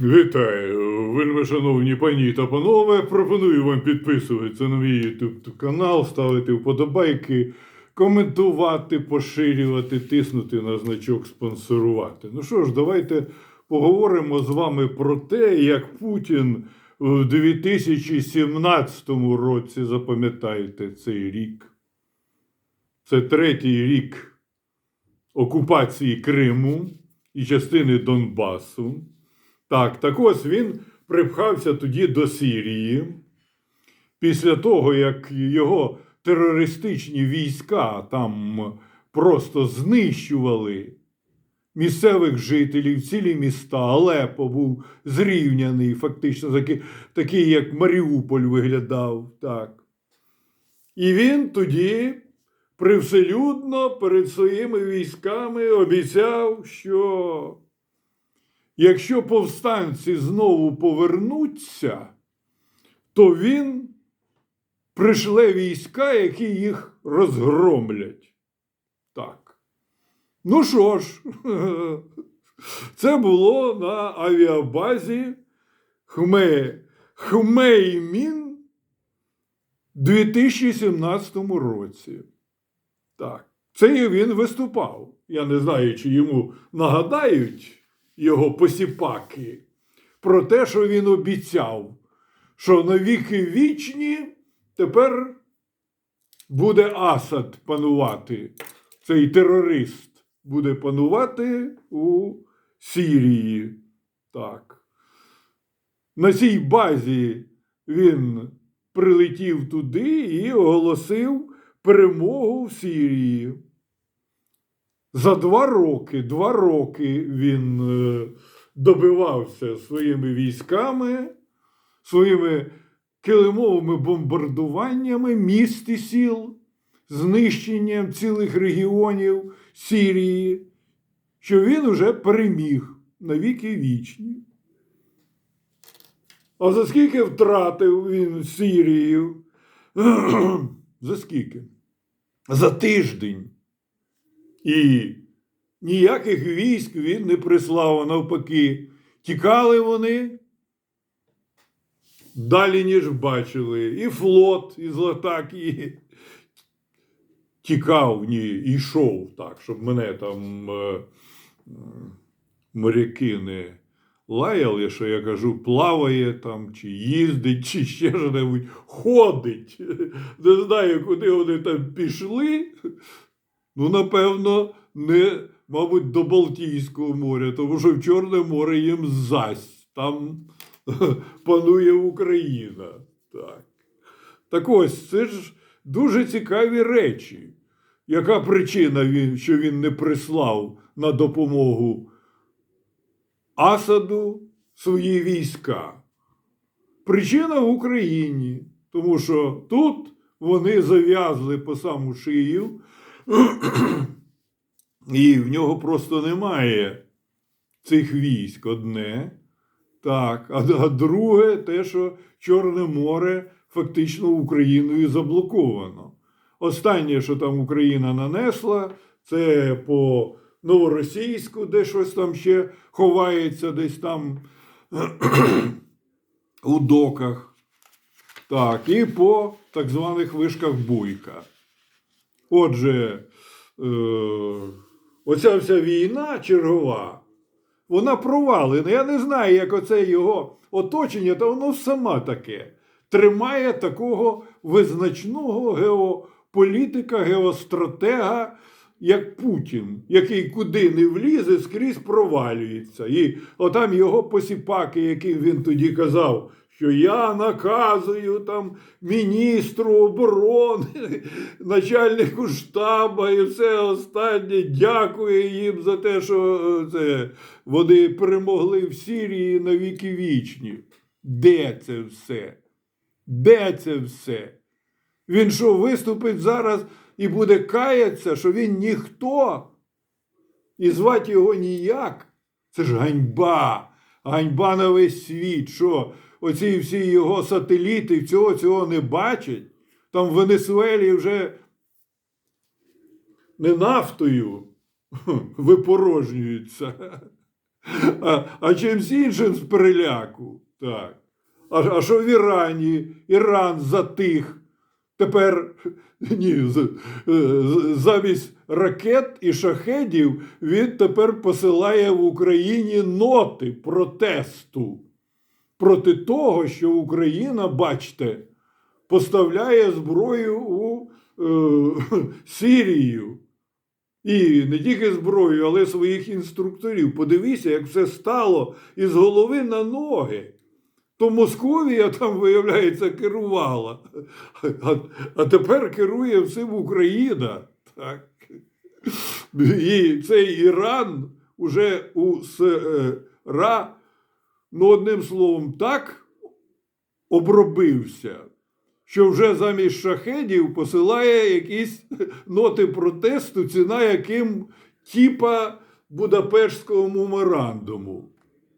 Вітаю, вельми шановні пані та панове. Пропоную вам підписуватися на мій YouTube канал, ставити вподобайки, коментувати, поширювати, тиснути на значок спонсорувати. Ну що ж, давайте поговоримо з вами про те, як Путін в 2017 році, запам'ятайте цей рік. Це третій рік окупації Криму і частини Донбасу. Так, так ось він припхався тоді до Сирії. Після того, як його терористичні війська там просто знищували місцевих жителів, цілі міста, Алепо був зрівняний, фактично такий, такий як Маріуполь виглядав. Так. І він тоді привселюдно перед своїми військами обіцяв, що якщо повстанці знову повернуться, то він пришле війська, які їх розгромлять. Так. Ну що ж, це було на авіабазі Хме, Хмеймін у 2017 році. Так. Це він виступав. Я не знаю, чи йому нагадають його посіпаки про те, що він обіцяв, що на віки вічні тепер буде Асад панувати. Цей терорист буде панувати у Сирії. Так. На цій базі він прилетів туди і оголосив перемогу в Сирії. За два роки, два роки він е, добивався своїми військами, своїми килимовими бомбардуваннями міст і сіл, знищенням цілих регіонів Сирії, що він уже переміг на віки вічні. А за скільки втратив він Сирію? за скільки? За тиждень. І ніяких військ він не прислав, навпаки. Тікали вони далі, ніж бачили. І флот із Латакії тікав, ні, йшов так, щоб мене там е, моряки не лаяли, що я кажу, плаває там, чи їздить, чи ще що-небудь, ходить. Не знаю, куди вони там пішли. Ну, напевно, не, мабуть, до Балтійського моря, тому що в Чорне море їм зась. Там панує Україна. Так. так ось, це ж дуже цікаві речі. Яка причина, він, що він не прислав на допомогу Асаду свої війська? Причина в Україні, тому що тут вони зав'язли по саму шию. І в нього просто немає цих військ одне. Так, а, а друге, те, що Чорне море фактично Україною заблоковано. Останнє, що там Україна нанесла, це по новоросійську, де щось там ще ховається, десь там у доках. Так, і по так званих вишках Буйка. Отже, е, оця вся війна чергова, вона провалена. Я не знаю, як оце його оточення, та воно сама таке. Тримає такого визначного геополітика, геостратега, як Путін, який куди не влізе, скрізь провалюється. І отам його посіпаки, яким він тоді казав, що я наказую там міністру оборони, начальнику штаба і все останнє. Дякую їм за те, що е, це, вони перемогли в Сирії на віки вічні. Де це все? Де це все? Він що, виступить зараз і буде каятися, що він ніхто, і звати його ніяк? Це ж ганьба, ганьба на весь світ. Що оці всі його сателіти цього цього не бачать? Там в Венесуелі вже не нафтою випорожнюються, А, а чимсь іншим з переляку. Так. А, а що в Ірані? Іран затих. Тепер ні, е, замість ракет і шахедів він тепер посилає в Україні ноти протесту проти того, що Україна, бачте, поставляє зброю у е, Сирію. І не тільки зброю, але своїх інструкторів. Подивіться, як все стало із голови на ноги. То Московія там, виявляється, керувала. А, а тепер керує всім Україна. Так. І цей Іран уже у СРА, ну, одним словом, так обробився, що вже замість шахедів посилає якісь ноти протесту, ціна яким тіпа Будапештського меморандуму.